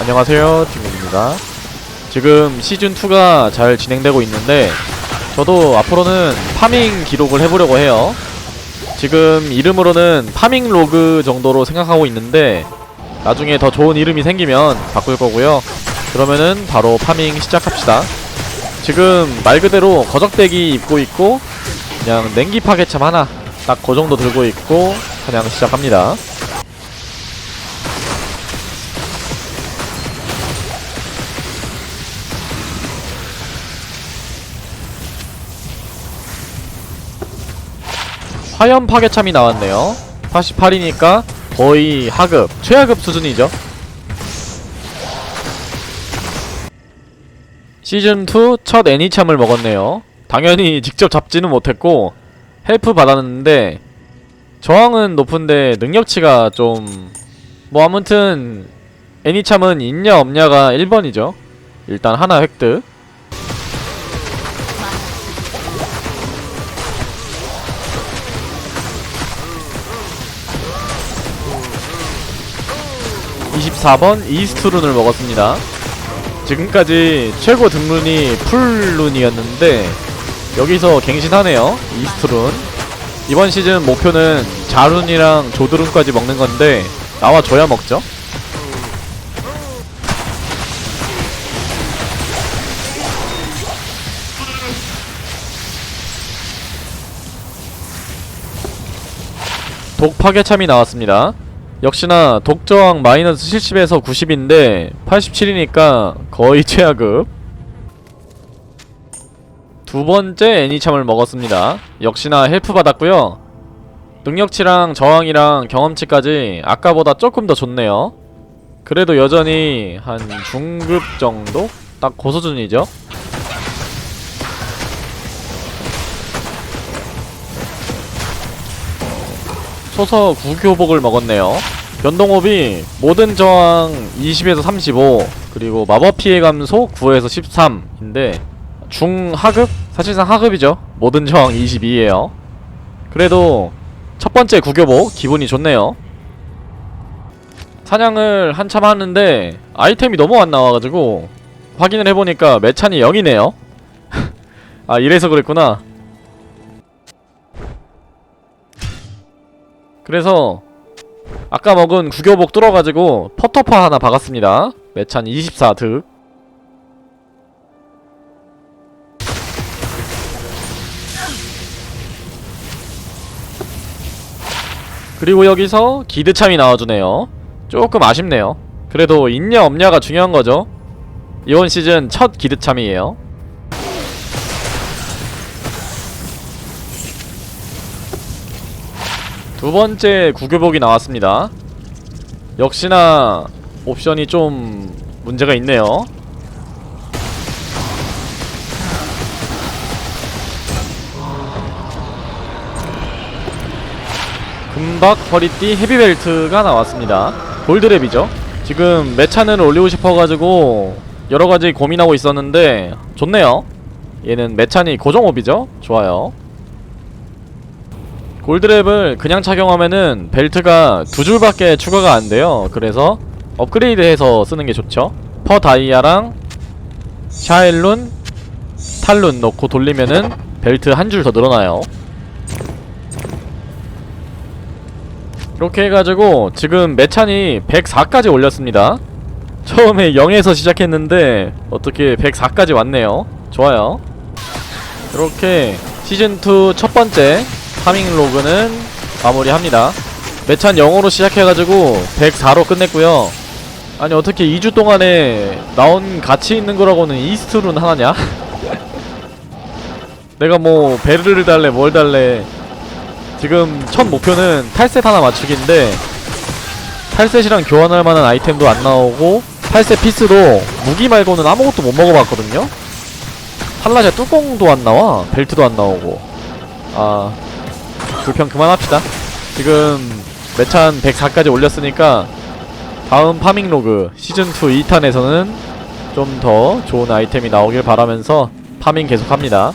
안녕하세요 팀입니다. 지금 시즌2가 잘 진행되고 있는데 저도 앞으로는 파밍 기록을 해보려고 해요. 지금 이름으로는 파밍 로그 정도로 생각하고 있는데 나중에 더 좋은 이름이 생기면 바꿀 거고요. 그러면은 바로 파밍 시작합시다. 지금 말 그대로 거적대기 입고 있고 그냥 냉기 파괴참 하나 딱 그 정도 들고 있고 사냥 시작합니다 화염 파괴참이 나왔네요. 48이니까 거의 하급 최하급 수준이죠. 시즌2 첫 애니참을 먹었네요. 당연히 직접 잡지는 못했고 헬프 받았는데 저항은 높은데 능력치가 좀 뭐 아무튼 애니참은 있냐 없냐가 1번이죠. 일단 하나 획득 (24번) 이스트룬을 먹었습니다. 지금까지 최고 등룬이 풀룬이었는데 여기서 갱신하네요 이스트룬. 이번 시즌 목표는 자룬이랑 조드룬까지 먹는 건데 나와줘야 먹죠. 독 파괴참이 나왔습니다 역시나 독저항 마이너스 70에서 90인데 87이니까 거의 최하급. 두 번째 애니참을 먹었습니다. 역시나 헬프 받았고요. 능력치랑 저항이랑 경험치까지 아까보다 조금 더 좋네요. 그래도 여전히 한 중급 정도? 딱 고수준이죠 소서 구교복을 먹었네요. 변동호비 모든 저항 20에서 35 그리고 마법 피해 감소 9에서 13인데 중하급? 사실상 하급이죠. 모든 저항 22에요. 그래도 첫 번째 구교복 기분이 좋네요. 사냥을 한참 하는데 아이템이 너무 안 나와가지고 확인을 해보니까 매찬이 0이네요. 아 이래서 그랬구나 그래서 아까 먹은 구교복 뚫어가지고 퍼터파 하나 박았습니다. 매찬 24득. 그리고 여기서 기드참이 나와주네요. 조금 아쉽네요. 그래도 있냐 없냐가 중요한 거죠. 이번 시즌 첫 기드참이에요 두 번째 구교복이 나왔습니다. 역시나 옵션이 좀 문제가 있네요. 금박 허리띠 헤비벨트가 나왔습니다. 골드랩이죠. 지금 매찬을 올리고 싶어가지고 여러가지 고민하고 있었는데 좋네요. 얘는 매찬이 고정옵이죠. 좋아요. 골드랩을 그냥 착용하면은 벨트가 두 줄밖에 추가가 안 돼요. 그래서 업그레이드해서 쓰는 게 좋죠. 퍼 다이아랑 샤일룬, 탈룬 넣고 돌리면은 벨트 한 줄 더 늘어나요. 이렇게 해가지고 지금 매찬이 104까지 올렸습니다. 처음에 0에서 시작했는데 어떻게 104까지 왔네요. 좋아요. 이렇게 시즌2 첫 번째 파밍 로그는 마무리합니다. 매찬 0으로 시작해가지고 104로 끝냈고요. 아니 어떻게 2주 동안에 나온 가치 있는 거라고는 이스트룬 하나냐? 내가 뭐 베르를 달래 뭘 달래 지금 첫 목표는 탈셋 하나 맞추기인데 탈셋이랑 교환할 만한 아이템도 안 나오고 탈셋 피스도 무기 말고는 아무것도 못 먹어봤거든요? 탈라제 뚜껑도 안 나와 벨트도 안 나오고 아 불평 그만합시다. 지금 매찬 104까지 올렸으니까 다음 파밍 로그 시즌2 2탄에서는 좀 더 좋은 아이템이 나오길 바라면서 파밍 계속합니다